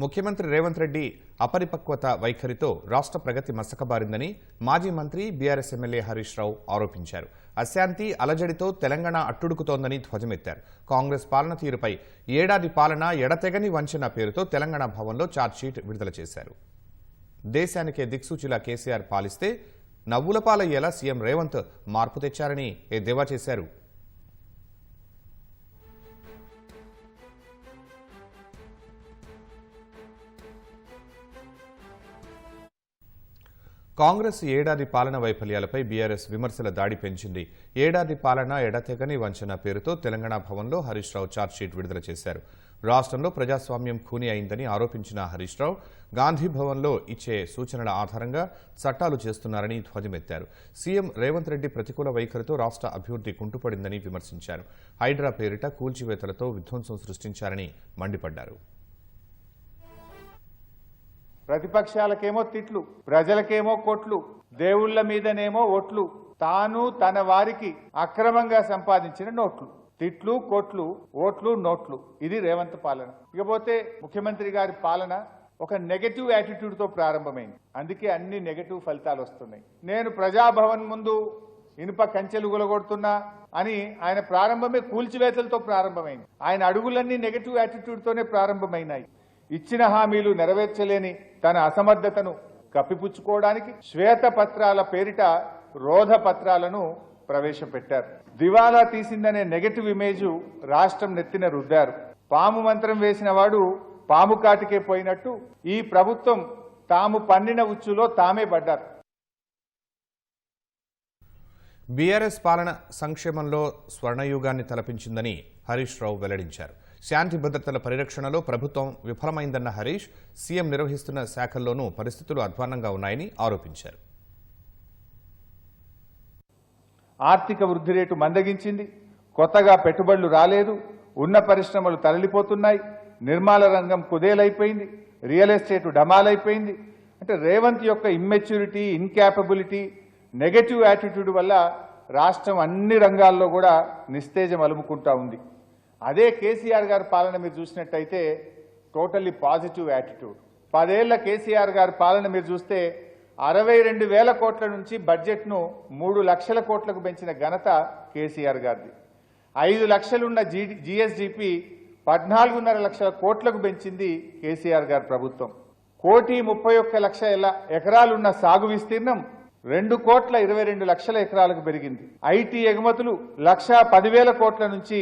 ముఖ్యమంత్రి రేవంత్ రెడ్డి అపరిపక్వత వైఖరితో రాష్ట్ర ప్రగతి మసకబారిందని మాజీ మంత్రి బీఆర్ఎస్ ఎమ్మెల్యే హరీష్ రావు ఆరోపించారు. అశాంతి అలజడితో తెలంగాణ అట్టుడుకుతోందని ధ్వజమెత్తారు. కాంగ్రెస్ పాలన తీరుపై ఏడాది పాలన ఎడతెగని వంచన పేరుతో తెలంగాణ భవన్లో ఛార్జ్షీట్ విడుదల చేశారు. దేశానికే దిక్సూచిలా కేసీఆర్ పాలిస్తే నవ్వుల పాలయ్యేలా సీఎం రేవంత్ మార్పు తెచ్చారని ఎద్దేవా చేశారు? కాంగ్రెస్ ఏడాది పాలన వైఫల్యాలపై బీఆర్ఎస్ విమర్శల దాడి పెంచింది. ఏడాది పాలన ఎడతెగని వంచన పేరుతో తెలంగాణ భవన్లో హరీష్ రావు ఛార్జ్షీట్ విడుదల చేశారు. రాష్ట్రంలో ప్రజాస్వామ్యం ఖూని అయిందని ఆరోపించిన హరీష్ రావు గాంధీ భవన్లో ఇచ్చే సూచనల ఆధారంగా చట్టాలు చేస్తున్నారని ధ్వజమెత్తారు. సీఎం రేవంత్ రెడ్డి ప్రతికూల వైఖరితో రాష్ట్ర అభివృద్ధి కుంటుపడిందని విమర్శించారు. హైడ్రా పేరిట కూల్చివేతలతో విధ్వంసం సృష్టించారని మండిపడ్డారు. ప్రతిపక్షాలకేమో తిట్లు ప్రజలకేమో కొట్లు దేవుళ్ళ మీదనేమో ఓట్లు తాను తన వారికి అక్రమంగా సంపాదించిన నోట్లు. తిట్లు కొట్లు ఓట్లు నోట్లు. ఇది రేవంత్ పాలన. ఇకపోతే ముఖ్యమంత్రి గారి పాలన ఒక నెగటివ్ యాటిట్యూడ్తో ప్రారంభమైంది. అందుకే అన్ని నెగటివ్ ఫలితాలు వస్తున్నాయి. నేను ప్రజాభవన్ ముందు ఇనుప కంచెలు గులగొడుతున్నా అని ఆయన ప్రారంభమే కూల్చివేతలతో ప్రారంభమైంది. ఆయన అడుగులన్నీ నెగటివ్ యాటిట్యూడ్ తోనే ప్రారంభమైనాయి. ఇచ్చిన హామీలు నెరవేర్చలేని తన అసమర్థతను కప్పిపుచ్చుకోవడానికి శ్వేత పత్రాల పేరిట రోధ పత్రాలను ప్రవేశపెట్టారు. దివాలా తీసిందనే నెగటివ్ ఇమేజ్ రాష్ట్రం నెత్తిన రుద్దారు. పాము మంత్రం వేసిన వాడు పాము కాటికే పోయినట్టు ఈ ప్రభుత్వం తాము పన్నిన ఉచ్చులో తామే పడ్డారు. బీఆర్ఎస్ పాలన సంక్షేమంలో స్వర్ణయుగాన్ని తలపించిందని హరీష్ రావు వెల్లడించారు. శాంతి భద్రతల పరిరక్షణలో ప్రభుత్వం విఫలమైందన్న హరీష్ సీఎం నిర్వహిస్తున్న శాఖల్లోనూ పరిస్థితులు అధ్వాన్నంగా ఉన్నాయని ఆరోపించారు. ఆర్థిక వృద్ధి రేటు మందగించింది. కొత్తగా పెట్టుబడులు రాలేదు. ఉన్న పరిశ్రమలు తరలిపోతున్నాయి. నిర్మాణ రంగం కుదేలైపోయింది. Real estate డమాలైపోయింది. అంటే రేవంత్ యొక్క ఇమ్మెచ్యూరిటీ ఇన్క్యాపబిలిటీ నెగటివ్ యాటిట్యూడ్ వల్ల రాష్ట్రం అన్ని రంగాల్లో కూడా నిస్తేజం అలుముకుంటా ఉంది. అదే కేసీఆర్ గారి పాలన మీరు చూసినట్టయితే టోటల్లీ పాజిటివ్ యాటిట్యూడ్ పదేళ్ళ కేసీఆర్ గారి పాలన మీరు చూస్తే అరవై రెండు వేల కోట్ల నుంచి బడ్జెట్ను మూడు లక్షల కోట్లకు పెంచిన ఘనత కేసీఆర్ గారిది. ఐదు లక్షలున్న జీ జీఎస్డిపి పద్నాలుగున్నర లక్షల కోట్లకు పెంచింది కేసీఆర్ గారి ప్రభుత్వం. కోటి ముప్పై ఒక్క లక్ష ఎకరాలున్న సాగు విస్తీర్ణం రెండు కోట్ల ఇరవై రెండు లక్షల ఎకరాలకు పెరిగింది. ఐటీ ఎగుమతులు లక్ష పదివేల కోట్ల నుంచి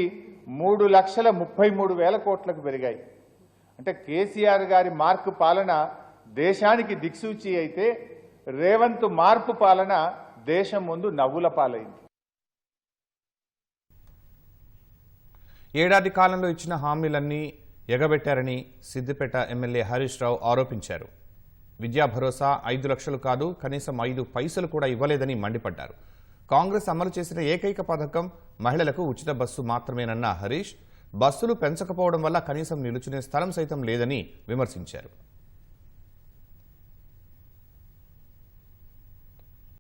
మూడు లక్షల ముప్పై మూడు వేల కోట్లకు పెరిగాయి. అంటే కేసీఆర్ గారి మార్పు పాలన దేశానికి దిక్సూచి అయితే రేవంత్ మార్పు పాలన దేశం ముందు నవ్వుల పాలైంది. ఏడాది కాలంలో ఇచ్చిన హామీలన్నీ ఎగబెట్టారని సిద్దిపేట ఎమ్మెల్యే హరీష్ రావు ఆరోపించారు. విద్యా భరోసా ఐదు లక్షలు కాదు కనీసం ఐదు పైసలు కూడా ఇవ్వలేదని మండిపడ్డారు. కాంగ్రెస్ అమలు చేసిన ఏకైక పథకం మహిళలకు ఉచిత బస్సు మాత్రమేనన్న హరీష్. బస్సులు పెంచకపోవడం వల్ల కనీసం నిలుచునే స్థలం సైతం లేదని విమర్శించారు.